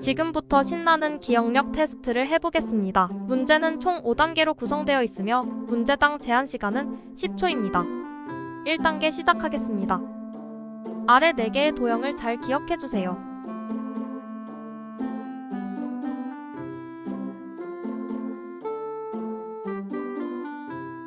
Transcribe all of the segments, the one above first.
지금부터 신나는 기억력 테스트를 해보겠습니다. 문제는 총 5단계로 구성되어 있으며 문제당 제한 시간은 10초입니다. 1단계 시작하겠습니다. 아래 4개의 도형을 잘 기억해주세요.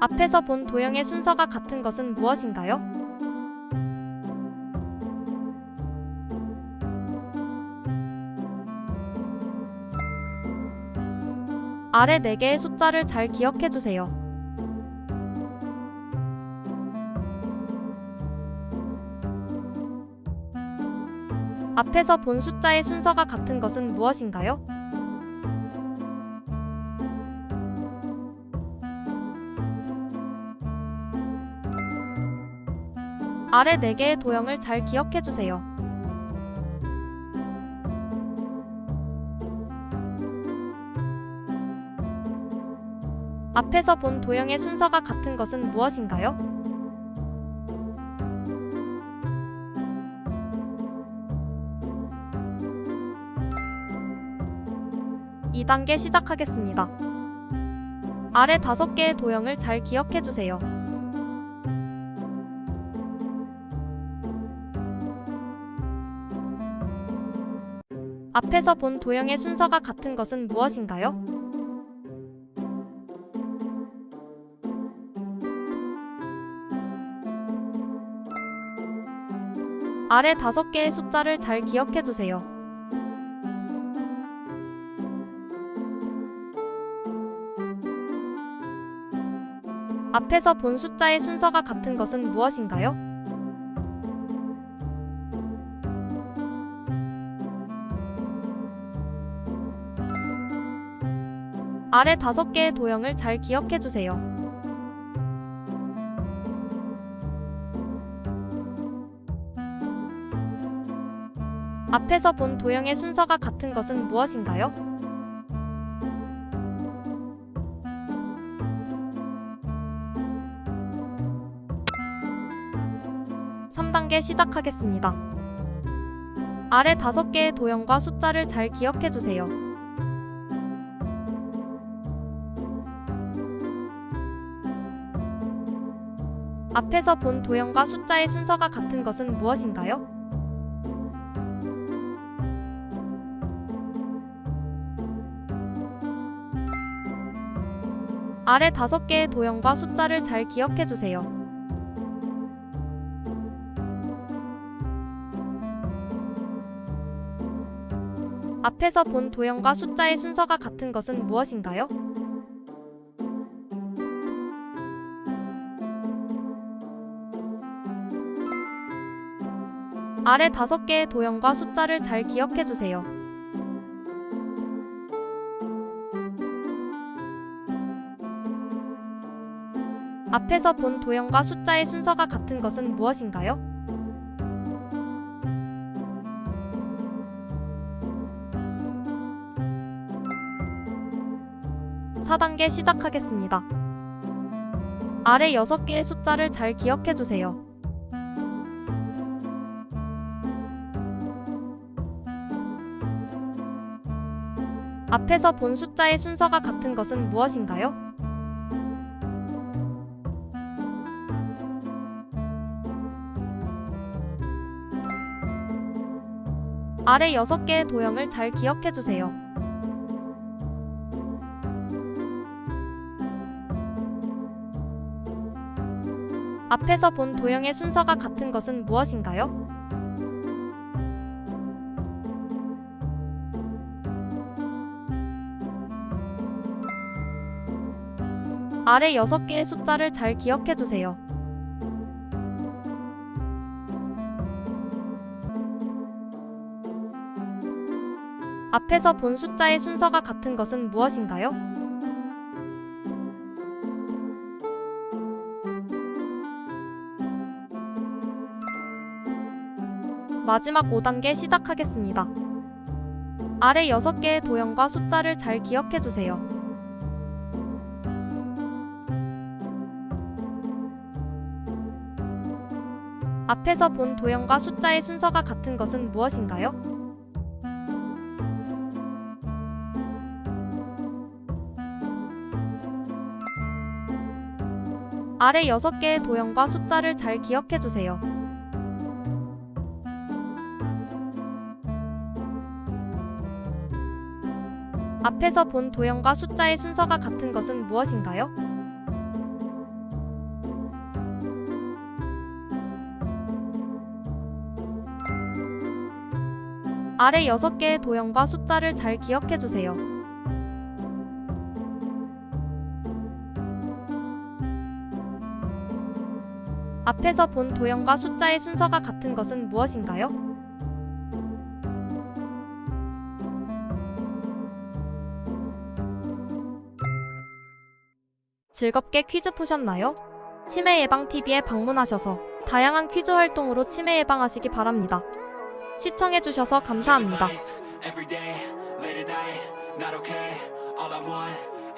앞에서 본 도형의 순서가 같은 것은 무엇인가요? 아래 4개의 숫자를 잘 기억해 주세요. 앞에서 본 숫자의 순서가 같은 것은 무엇인가요? 아래 4개의 도형을 잘 기억해 주세요. 앞에서 본 도형의 순서가 같은 것은 무엇인가요? 이단계 시작하겠습니다. 아래 다섯 개의 도형을 잘 기억해 주세요. 앞에서 본 도형의 순서가 같은 것은 무엇인가요? 아래 다섯 개의 숫자를 잘 기억해 주세요. 앞에서 본 숫자의 순서가 같은 것은 무엇인가요? 아래 다섯 개의 도형을 잘 기억해 주세요. 앞에서 본 도형의 순서가 같은 것은 무엇인가요? 삼단계 시작하겠습니다. 아래 다섯 개의 도형과 숫자를 잘 기억해 주세요. 앞에서 본 도형과 숫자의 순서가 같은 것은 무엇인가요? 아래 다섯 개의 도형과 숫자를 잘 기억해 주세요. 앞에서 본 도형과 숫자의 순서가 같은 것은 무엇인가요? 아래 다섯 개의 도형과 숫자를 잘 기억해 주세요. 앞에서 본 도형과 숫자의 순서가 같은 것은 무엇인가요? 사단계 시작하겠습니다. 아래 6개의 숫자를 잘 기억해 주세요. 앞에서 본 숫자의 순서가 같은 것은 무엇인가요? 아래 6개의 도형을 잘 기억해 주세요. 앞에서 본 도형의 순서가 같은 것은 무엇인가요? 아래 6개의 숫자를 잘 기억해 주세요. 앞에서 본 숫자의 순서가 같은 것은 무엇인가요? 마지막 5단계 시작하겠습니다. 아래 6개의 도형과 숫자를 잘 기억해 주세요. 앞에서 본 도형과 숫자의 순서가 같은 것은 무엇인가요? 아래 6개의 도형과 숫자를 잘 기억해 주세요. 앞에서 본 도형과 숫자의 순서가 같은 것은 무엇인가요? 아래 6개의 도형과 숫자를 잘 기억해 주세요. 앞에서 본 도형과 숫자의 순서가 같은 것은 무엇인가요? 즐겁게 퀴즈 푸셨나요? 치매 예방 TV에 방문하셔서 다양한 퀴즈 활동으로 치매 예방하시기 바랍니다. 시청해 주셔서 감사합니다.